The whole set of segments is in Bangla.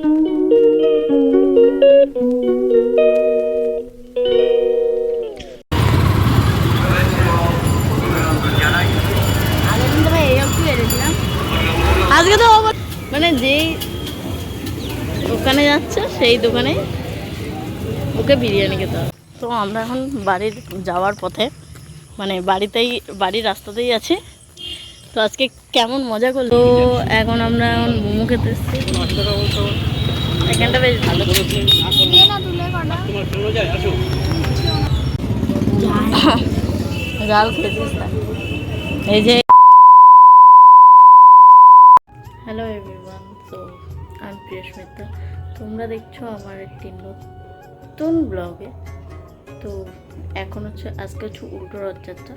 আজকে তো মানে যেই দোকানে যাচ্ছে, সেই দোকানে ওকে বিরিয়ানি খেতে হবে। তো আমরা এখন বাড়ির যাওয়ার পথে মানে বাড়িতেই বাড়ির রাস্তাতেই আছি। তো আজকে কেমন মজা করল? তো এখন আমরা এখন মোমো খেতে এসেছি। এখানটা বেশ ভালো। জাল খেয়েছিস তা? এই যে হ্যালো এভরিওয়ান তো আমি প্রিয়স্মিতা তোমরা দেখছ আমার একটি নতুন ব্লগে তো এখন হচ্ছে আজকে হচ্ছে উল্টো রথযাত্রা।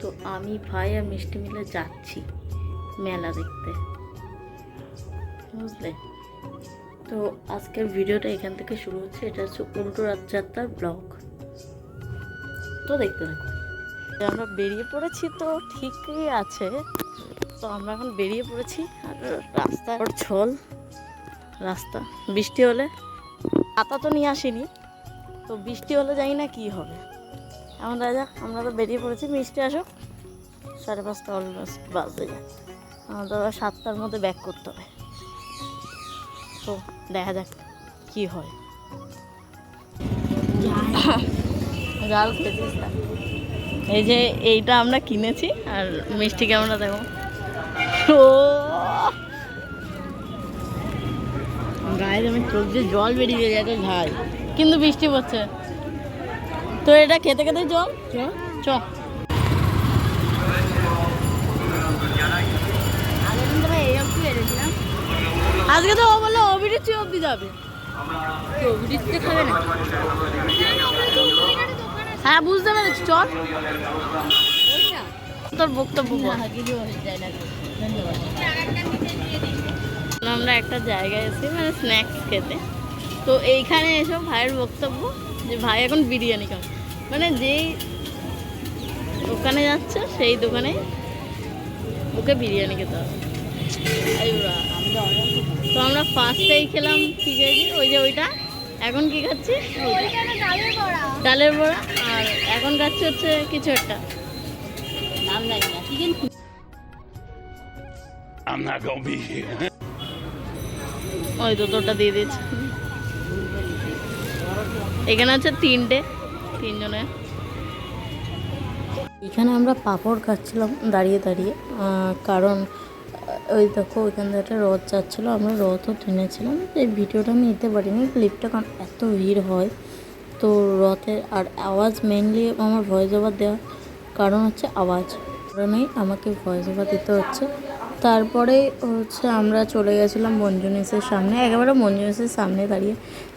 তো আমি ভাই আর মিষ্টি মিলে যাচ্ছি মেলা দেখতে। বুঝলে? তো আজকের ভিডিওটা এখান থেকে শুরু হচ্ছে। এটা হচ্ছে উল্টো রথযাত্রার ব্লগ। তো দেখতে থাকো। আমরা বেরিয়ে পড়েছি তো ঠিকই আছে। তো আমরা এখন বেরিয়ে পড়েছি। আর রাস্তা ছল রাস্তা। বৃষ্টি হলে ছাতা তো নিয়ে আসিনি। তো বৃষ্টি হলে জানি না কি হবে। এখন রাজা আমরা তো বেরিয়ে পড়েছি। মিষ্টি আসুক সাড়ে পাঁচটা, অলমোস্ট বাজতে যায় আমাদের আবার সাতটার মধ্যে ব্যাক করতে হবে। তো দেখা যাক কি হয়। জাল খেয়েছিস এই যে এইটা আমরা কিনেছি, আর মিষ্টিকে আমরা দেখো। ও! গায়ে আমি চোখ দিয়ে জল বেরিয়ে যায় এত ঝাল কিন্তু বৃষ্টি পড়ছে। তো এটা খেতে খেতে চ চ। আজকে তো ও বলল অভিরুচি অব্দি যাবে। অভিরুচিতে খাবে না। হ্যাঁ বুঝতে পেরেছি চল। তোর বক্তব্য। আমরা একটা জায়গায় এসেছি মানে স্ন্যাক্স খেতে। তো এইখানে এসব ভাইয়ের বক্তব্য। যে ভাই এখন বিরিয়ানি খাবে। মানে যেই দোকানে যাচ্ছে সেই দোকানে ওকে বিরিয়ানি খেতে হবে। তো আমরা ফার্স্টেই খেলাম কি খেয়েছি? ওই যে ওইটা। এখন কি খাচ্ছি? ডালের বড়া। আর এখন খাচ্ছি হচ্ছে কিছু একটা। নাম জানি না I'm not gonna be here. ওই তো তোরটা দিয়ে দিচ্ছি এখানে আছে তিনটে, তিনজনে। এখানে আমরা পাঁপড় খাচ্ছিলাম দাঁড়িয়ে দাঁড়িয়ে কারণ ওই দেখো ওইখান থেকে একটা রথ যাচ্ছিল, আমরা রথও টেনেছিলাম। এই ভিডিওটা আমি নিতে পারিনি, ক্লিপটা কারণ এত ভিড় হয়। তো রথের আর আওয়াজ মেনলি আমার ভয়েস ওভার দেওয়া কারণ হচ্ছে আওয়াজ। কারণেই আমাকে ভয়েস ওভার দিতে হচ্ছে। তারপরে হচ্ছে আমরা চলে গেছিলাম মঞ্জুনিসের সামনে। একেবারে মঞ্জুনিসের সামনে দাঁড়িয়ে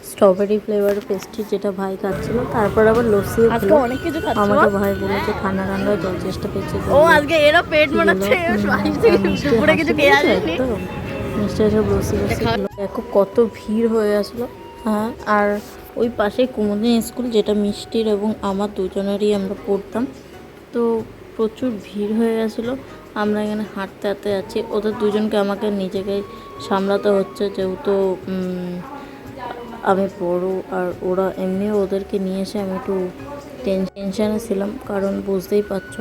স্ট্রবেরি ফ্লেভার পেস্ট্রি যেটা ভাই খাচ্ছিল তারপর আবার লস্যিও খেলো। অনেক কিছু আমাকে ভাই বলেছে ঠান্ডা ঠান্ডা জল চেষ্টা পেয়েছে ও আজকে এরা পেট মারাচ্ছে দুপুরে কিছু খেয়ে আসেনি। মিষ্টি সব লস্যি লস্যি দেখো কত ভিড় হয়ে আসলো। হ্যাঁ আর ওই পাশেই কুমুদিনী স্কুল যেটা মিষ্টির এবং আমার দুজনেরই আমরা পড়তাম। তো প্রচুর ভিড় হয়ে গেছিল আমরা এখানে হাঁটতে হাঁটতে যাচ্ছি। ওদের দুজনকে আমাকে নিজেকে সামলাতে হচ্ছে, যেহেতু আমি বড় আর ওরা এমনিও ওদেরকে নিয়ে এসে আমি একটু টেনশানে ছিলাম। কারণ বুঝতেই পারছ,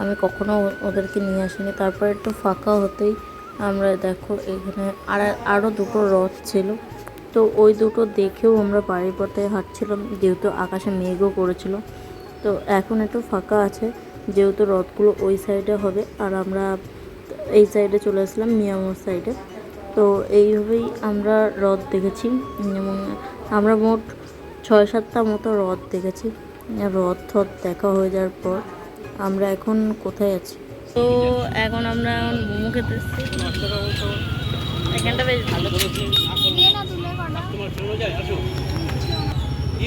আমি কখনো ওদেরকে নিয়ে আসিনি। তারপর একটু ফাঁকা হতেই আমরা দেখো এখানে আর আরও দুটো রথ ছিল। তো ওই দুটো দেখেও আমরা বাড়ির পথে হাঁটছিলাম, যেহেতু আকাশে মেঘও করেছিল। তো এখন একটু ফাঁকা আছে। যেহেতু রথগুলো ওই সাইডে হবে আর আমরা এই সাইডে চলে আসলাম মিয়ামোর সাইডে তো এইভাবেই আমরা রথ দেখেছি এবং আমরা মোট ছয় সাতটা মতো রথ দেখেছি। রথ থথ দেখা হয়ে যাওয়ার পর আমরা এখন কোথায় আছি? তো এখন আমরা এখন মোমো খেতে এসেছি এখানটা বেশ ভালো।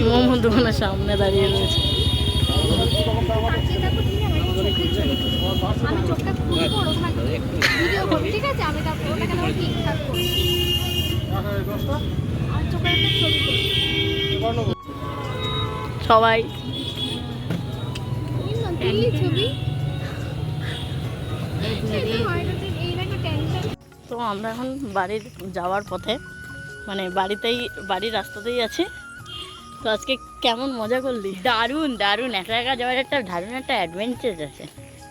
মোমো দোকানের সামনে দাঁড়িয়ে রয়েছে। আমি চোখটা খুব বড় থাকবে ভিডিও করবি ঠিক আছে? আমি তারপর ওটাকে ধরো ঠিকঠাক করি আর চোখের একটা ছবি সবাই। ছবি। তো আমরা এখন বাড়ির যাওয়ার পথে মানে বাড়িতেই বাড়ির রাস্তাতেই আছে। তো আজকে কেমন মজা করলি? দারুণ দারুণ। একা একা যাওয়ার একটা দারুণ একটা অ্যাডভেঞ্চার আছে।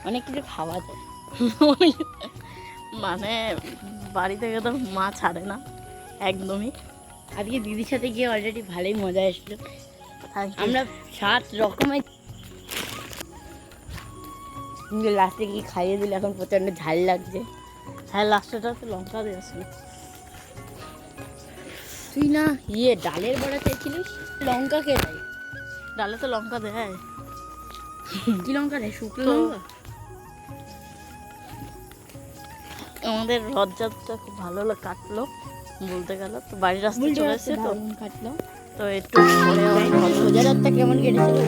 অনেক কিছু খাওয়া যায়। মানে বাড়ি থেকে তো মা ছাড়ে না একদমই। আজকে দিদির সাথে গিয়ে অলরেডি ভালোই মজা এসেছিল। আমরা আমরা সাত রকমের লাস্টে কি খাইয়ে দিলে এখন প্রচণ্ড ঝাল লাগছে। হ্যাঁ লাস্টেটা তো লঙ্কা দিয়েছিল। তুই না ইয়ে ডালের বড়া চেয়েছিলিস লঙ্কা কে দেয়? ডালে তো লঙ্কা দেয়। কি লঙ্কা দেয়? শুকনো লঙ্কা? আমাদের রথযাত্রা খুব ভালো কাটলো বলতে গেল। তো বাড়ির রাস্তা চলে এসেছে তো। কাটলো। তো একটু সোজা রাতটা কেমন কেটেছিল।